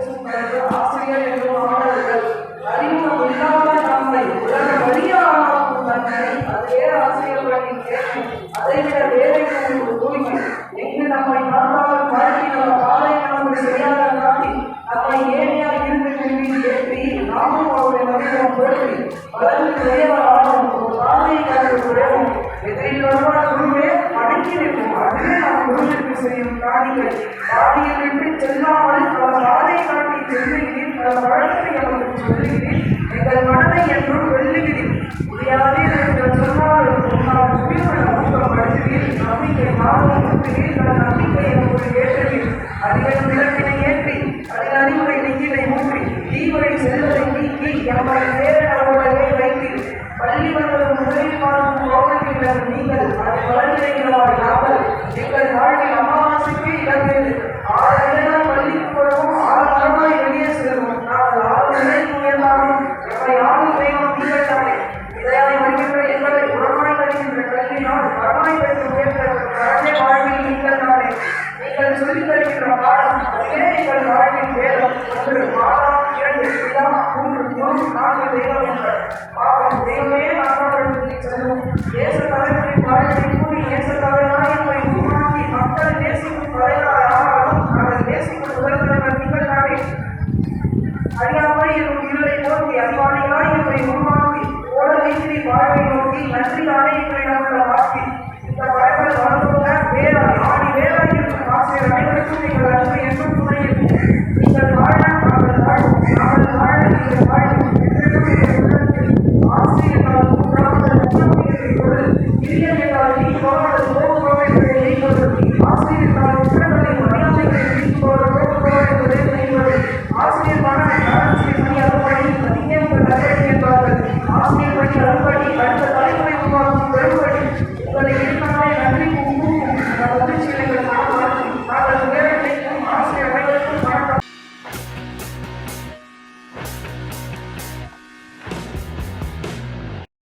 பேசும் தலைவர் ஆசிரியர் என்னும் மாணவர்கள் அறிமுகம் இல்லாத நம்மை உலக வழியாகும் தன்மை அதே ஆசிரியர்களின் கேட்கும் அதைவிட வேலை ஒரு தூய்மை எங்கு நம்மை பார்த்தாலும் வாழ்க்கை நம்ம பாதை நமக்கு சரியாக காட்டி நம்மை ஏனையா இருந்து திரும்பி ஏற்றி நாமும் அவருடைய மனிதம் போற்றி வளர்ந்து பாடியில் விட்டு செல்லாமல் அவர் பாதை காட்டி செல்லுகிறேன் பல வழக்கை அவருக்கு சொல்லுகிறேன். எங்கள் மனதை என்றும் வெல்லுகிறேன். முடியாதே என்று சொன்னால் உன்னால் உயிரோடு ஊக்கப்படுத்துவீர் நம்பிக்கை மாறும் கொடுக்கிறேன் நான் நம்பிக்கை எனக்கு ஏற்றுவீர் அதிகம் விளக்கினை ஏற்றி அதில் அறிவுரை நெஞ்சினை மூன்றி தீவரை செல்வதை நீக்கி எம்மை நேர அளவுடனே வைத்து பள்ளி வந்ததும் முதலில் பார்க்கும் கோவில்கள் நீங்கள் அதை வளர்கிறீர்களாய் நாங்கள் எங்கள் வாழ்வில் நீங்கள் சொல்லித் தருகின்ற பாடம் அதுவே எங்கள் வாழ்வின் வேதம் ஒன்று பாடம் இரண்டு பிதா மூன்று குரு நான்கு தெய்வம் என்ற பாவம் தெய்வமே நாங்கள் செல்லும் தேச தலைவரின் வாழ்வை கூறி தேச தலைவராய் எங்களை உருவாக்கி மக்களை நேசிக்கும் தலைவராய் ஆனாலும் நாங்கள் நேசிக்கும் முதல்வர்கள் நீங்கள் தானே அறியாமல் என்னும் இருளை நோக்கி அறிவாளிகளாய் எங்களை உருவாக்கி ஓட வைத்திரி வாழ்வை நோக்கி நன்றி